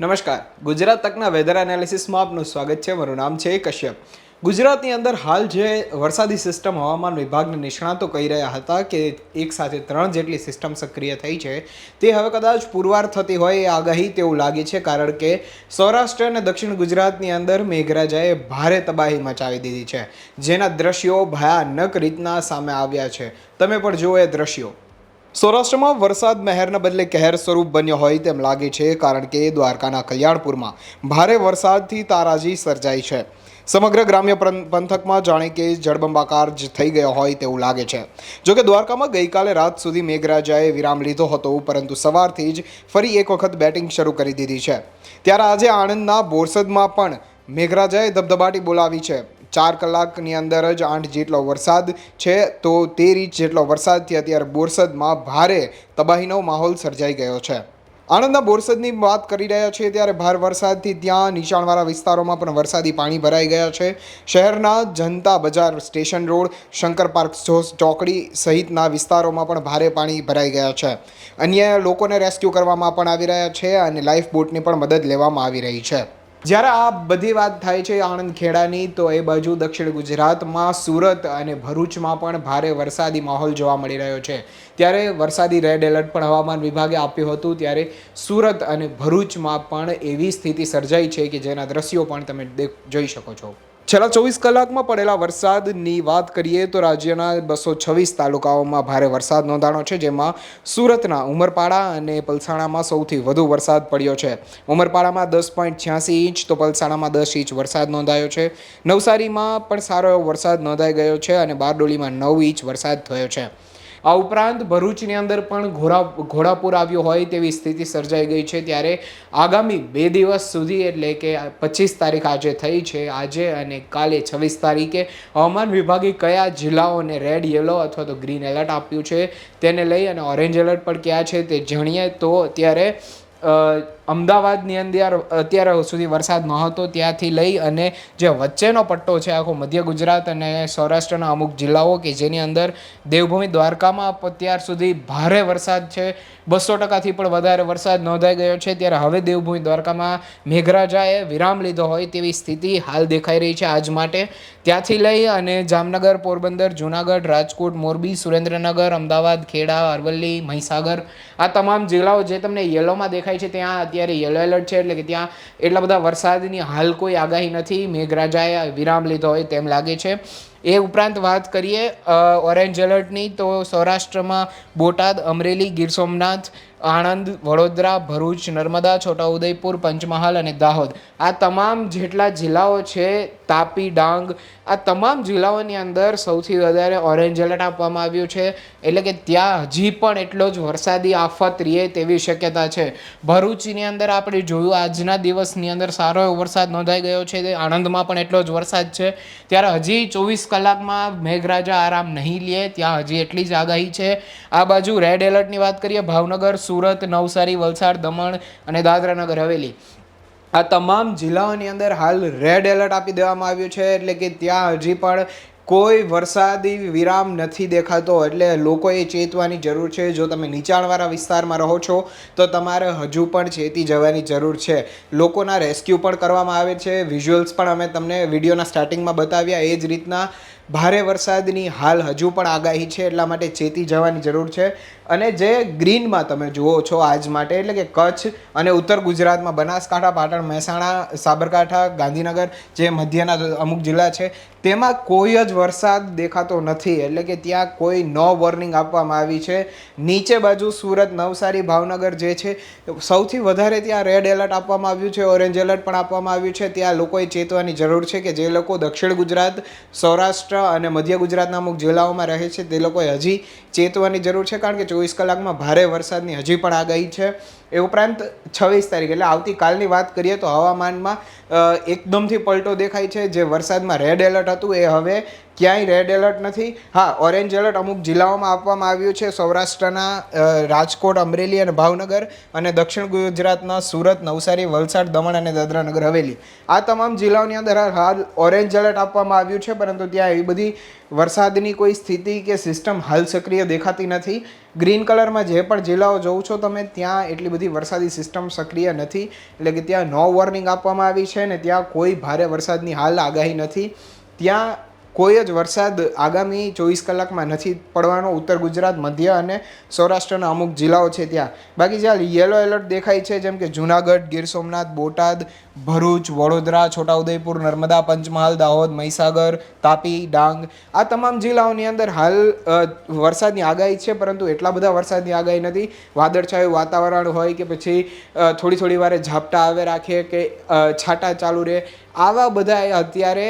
નમસ્કાર. ગુજરાત તકના વેધર એનાલિસિસમાં આપનું સ્વાગત છે. મારું નામ છે કશ્યપ. ગુજરાતની અંદર હાલ જે વરસાદી સિસ્ટમ હવામાન વિભાગના નિષ્ણાતો કહી રહ્યા હતા કે એક સાથે ત્રણ જેટલી સિસ્ટમ સક્રિય થઈ છે, તે હવે કદાચ પુરવાર થતી હોય એ આગાહી તેવું લાગે છે, કારણ કે સૌરાષ્ટ્ર અને દક્ષિણ ગુજરાતની અંદર મેઘરાજાએ ભારે તબાહી મચાવી દીધી છે. જેના દ્રશ્યો ભયાનક રીતના સામે આવ્યા છે. તમે પણ જુઓ એ દ્રશ્યો. સૌરાષ્ટ્રમાં વરસાદ મહેરના બદલે કહેર સ્વરૂપ બન્યો હોય તેમ લાગે છે, કારણ કે દ્વારકાના કલ્યાણપુરમાં ભારે વરસાદથી તારાજી સર્જાઈ છે. સમગ્ર ગ્રામ્ય પંથકમાં જાણે કે જળબંબાકાર જ થઈ ગયો હોય તેવું લાગે છે. જોકે દ્વારકામાં ગઈકાલે રાત સુધી મેઘરાજાએ વિરામ લીધો હતો, પરંતુ સવારથી જ ફરી એક વખત બેટિંગ શરૂ કરી દીધી છે. ત્યારે આજે આણંદના બોરસદમાં પણ મેઘરાજાએ ધબધબાટી બોલાવી છે. ચાર કલાકની અંદર જ આઠ જેટલો વરસાદ છે. તો તેર ઇંચ જેટલો વરસાદથી અત્યારે બોરસદમાં ભારે તબાહીનો માહોલ સર્જાઈ ગયો છે. આણંદના બોરસદની વાત કરી રહ્યા છીએ ત્યારે ભાર વરસાદથી ત્યાં નીચાણવાળા વિસ્તારોમાં પણ વરસાદી પાણી ભરાઈ ગયા છે. શહેરના જનતા બજાર સ્ટેશન રોડ, શંકર પાર્ક ચોકડી સહિતના વિસ્તારોમાં પણ ભારે પાણી ભરાઈ ગયા છે. અન્ય લોકોને રેસ્ક્યુ કરવામાં પણ આવી રહ્યા છે અને લાઈફ બોટની પણ મદદ લેવામાં આવી રહી છે. જ્યારે આ બધી વાત થાય છે આણંદ ખેડાની, તો એ બાજુ દક્ષિણ ગુજરાતમાં સુરત અને ભરૂચમાં પણ ભારે વરસાદી માહોલ જોવા મળી રહ્યો છે. ત્યારે વરસાદી રેડ એલર્ટ પણ હવામાન વિભાગે આપ્યું હતું. ત્યારે સુરત અને ભરૂચમાં પણ એવી સ્થિતિ સર્જાઈ છે કે જેના દ્રશ્યો પણ તમે જોઈ શકો છો. છેલ્લા ચોવીસ કલાકમાં પડેલા વરસાદની વાત કરીએ તો રાજ્યના બસો છવ્વીસ તાલુકાઓમાં ભારે વરસાદ નોંધાણો છે, જેમાં સુરતના ઉમરપાડા અને પલસાણામાં સૌથી વધુ વરસાદ પડ્યો છે. ઉમરપાડામાં દસ પોઈન્ટ છ્યાસી ઇંચ, તો પલસાણામાં દસ ઇંચ વરસાદ નોંધાયો છે. નવસારીમાં પણ સારો એવો વરસાદ નોંધાઈ ગયો છે અને બારડોલીમાં નવ ઇંચ વરસાદ થયો છે. આ ઉપરાંત ભરૂચની અંદર પણ ઘોડા ઘોડાપુર આવ્યો હોય તેવી સ્થિતિ સર્જાઈ ગઈ છે ત્યારે આગામી બે દિવસ સુધી, એટલે કે પચીસ તારીખ આજે થઈ છે, આજે અને કાલે છવ્વીસ તારીખે, હવામાન વિભાગે કયા જિલ્લાઓને રેડ યલો અથવા તો ગ્રીન એલર્ટ આપ્યું છે તેને લઈ અને ઓરેન્જ એલર્ટ પણ ક્યાં છે તે જાણીએ તો અત્યારે અમદાવાદની અંદર અત્યારે સુધી વરસાદ નહોતો ત્યાંથી લઈ અને જે વચ્ચેનો પટ્ટો છે આખો મધ્ય ગુજરાત અને સૌરાષ્ટ્રના અમુક જિલ્લાઓ કે જેની અંદર દેવભૂમિ દ્વારકામાં અત્યાર ત્યાર સુધી ભારે વરસાદ છે. બસો ટકાથી પણ વધારે વરસાદ નોંધાઈ ગયો છે. ત્યારે હવે દેવભૂમિ દ્વારકામાં મેઘરાજાએ વિરામ લીધો હોય તેવી સ્થિતિ હાલ દેખાઈ રહી છે આજ માટે. ત્યાંથી લઈ અને જામનગર, પોરબંદર, જુનાગઢ, રાજકોટ, મોરબી, સુરેન્દ્રનગર, અમદાવાદ, ખેડા, અરવલ્લી, મહીસાગર આ તમામ જિલ્લાઓ જે તમને યલોમાં દેખાય છે ત્યાં અત્યારે યલો એલર્ટ છે એટલે કે ત્યાં એટલા બધા વરસાદની હાલ કોઈ આગાહી નથી. મેઘરાજાએ વિરામ લીધો હોય તેમ લાગે છે. એ ઉપરાંત વાત કરીએ ઓરેન્જ એલર્ટની, તો સૌરાષ્ટ્રમાં બોટાદ, અમરેલી, ગીર સોમનાથ, આણંદ, વડોદરા, ભરૂચ, નર્મદા, છોટાઉદેપુર, પંચમહાલ અને દાહોદ. આ તમામ જેટલા જિલ્લાઓ છે, તાપી, ડાંગ, આ તમામ જિલ્લાઓની અંદર સૌથી વધારે ઓરેન્જ એલર્ટ આપવામાં આવ્યું છે. એટલે કે ત્યાં હજી પણ એટલો જ વરસાદી આફત રહે તેવી શક્યતા છે. ભરૂચની અંદર આપણે જોયું, આજના દિવસની અંદર સારો એવો વરસાદ નોંધાઈ ગયો છે. આણંદમાં પણ એટલો જ વરસાદ છે. ત્યારે હજી ચોવીસ કલાકમાં મેઘરાજા આરામ નહીં લે, ત્યાં હજી એટલી જ આગાહી છે. આ બાજુ રેડ એલર્ટની વાત કરીએ, ભાવનગર, સુરત, નવસારી, વલસાડ, દમણ અને દાદરા નગર હવેલી. આ તમામ જિલ્લાઓની અંદર હાલ રેડ એલર્ટ આપી દેવામાં આવ્યું છે, એટલે કે ત્યાં હજી પણ કોઈ વરસાદી વિરામ નથી દેખાતો એટલે લોકોએ ચેતવાની જરૂર છે. જો તમે નીચાણવાળા વિસ્તારમાં રહો છો, તો તમારે હજુ પણ ચેતી જવાની જરૂર છે. લોકોના રેસ્ક્યુ પણ કરવામાં આવે છે. વિઝ્યુઅલ્સ પણ અમે તમને વિડીયોના સ્ટાર્ટિંગમાં બતાવ્યા. એ જ રીતના ભારે વરસાદની હાલ હજુ પણ આગાહી છે, એટલા માટે ચેતી જવાની જરૂર છે. અને જે ગ્રીનમાં તમે જુઓ છો આજ માટે, એટલે કે કચ્છ અને ઉત્તર ગુજરાતમાં બનાસકાંઠા, પાટણ, મહેસાણા, સાબરકાંઠા, ગાંધીનગર, જે મધ્યના અમુક જિલ્લા છે, તેમાં કોઈ જ વરસાદ દેખાતો નથી. એટલે કે ત્યાં કોઈ નો વોર્નિંગ આપવામાં આવી છે. નીચે બાજુ સુરત, નવસારી, ભાવનગર જે છે, સૌથી વધારે ત્યાં રેડ એલર્ટ આપવામાં આવ્યું છે, ઓરેન્જ એલર્ટ પણ આપવામાં આવ્યું છે. ત્યાં લોકોએ ચેતવાની જરૂર છે કે જે લોકો દક્ષિણ ગુજરાત, સૌરાષ્ટ્ર અને મધ્ય ગુજરાતના અમુક જિલ્લાઓમાં રહે છે, તે લોકોએ હજી ચેતવાની જરૂર છે, કારણ કે ચોવીસ કલાકમાં ભારે વરસાદની હજી પણ આગાહી છે. એ ઉપરાંત છવ્વીસ તારીખ, એટલે આવતીકાલની વાત કરીએ તો હવામાનમાં એકદમથી પલટો દેખાય છે. જે વરસાદમાં રેડ એલર્ટ હતું એ હવે ક્યાંય રેડ એલર્ટ નથી. હા ઓરેન્જ એલર્ટ અમુક જિલ્લાઓમાં આપવામાં આવ્યું છે. સૌરાષ્ટ્રના રાજકોટ, અમરેલી અને ભાવનગર અને દક્ષિણ ગુજરાતના સુરત, નવસારી, વલસાડ, દમણ અને દાદરા નગર હવેલી. આ તમામ જિલ્લાઓની અંદર હાલ ઓરેન્જ એલર્ટ આપવામાં આવ્યું છે, પરંતુ ત્યાં એવી બધી વરસાદની કોઈ સ્થિતિ કે સિસ્ટમ હાલ સક્રિય દેખાતી નથી. ગ્રીન કલરમાં જે પણ જિલ્લાઓ જોઉં છો તમે, ત્યાં એટલી બધી વરસાદી સિસ્ટમ સક્રિય નથી. એટલે કે ત્યાં નો વોર્નિંગ આપવામાં આવી છે ને ત્યાં કોઈ ભારે વરસાદની હાલ આગાહી નથી. ત્યાં કોઈ જ વરસાદ આગામી ચોવીસ કલાકમાં નથી પડવાનો. ઉત્તર ગુજરાત, મધ્ય અને સૌરાષ્ટ્રના અમુક જિલ્લાઓ છે ત્યાં. બાકી જ્યાં યલો એલર્ટ દેખાય છે, જેમ કે જુનાગઢ, ગીર સોમનાથ, બોટાદ, ભરૂચ, વડોદરા, છોટાઉદેપુર, નર્મદા, પંચમહાલ, દાહોદ, મહીસાગર, તાપી, ડાંગ. આ તમામ જિલ્લાઓની અંદર હાલ વરસાદની આગાહી છે, પરંતુ એટલા બધા વરસાદની આગાહી નથી. વાદળછાયું વાતાવરણ હોય કે પછી થોડી થોડી વારે ઝાપટા આવે રાખે કે છાંટા ચાલુ રહે. આવા બધા અત્યારે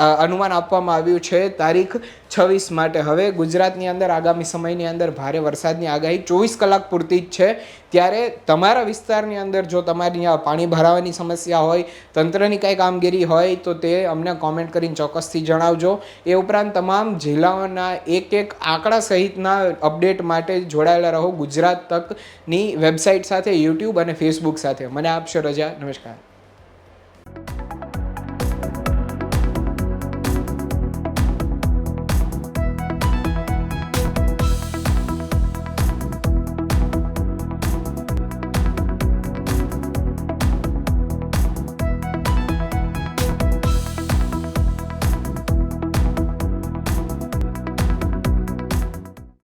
અનુમાન આપવામાં આવ્યું છે. તારીખ છવ્વીસ માટે હવે ગુજરાતની અંદર આગામી સમયની અંદર ભારે વરસાદની આગાહી ચોવીસ કલાક પૂરતી જ છે. ત્યારે તમારા વિસ્તારની અંદર જો તમારી પાણી ભરાવાની સમસ્યા હોય, તંત્રની કાંઈ કામગીરી હોય, તો તે અમને કોમેન્ટ કરીને ચોક્કસથી જણાવજો. એ ઉપરાંત તમામ જિલ્લાઓના એક એક આંકડા સહિતના અપડેટ માટે જોડાયેલા રહો ગુજરાત તકની વેબસાઇટ સાથે, યુટ્યુબ અને ફેસબુક સાથે. મને આપશો રજા. નમસ્કાર.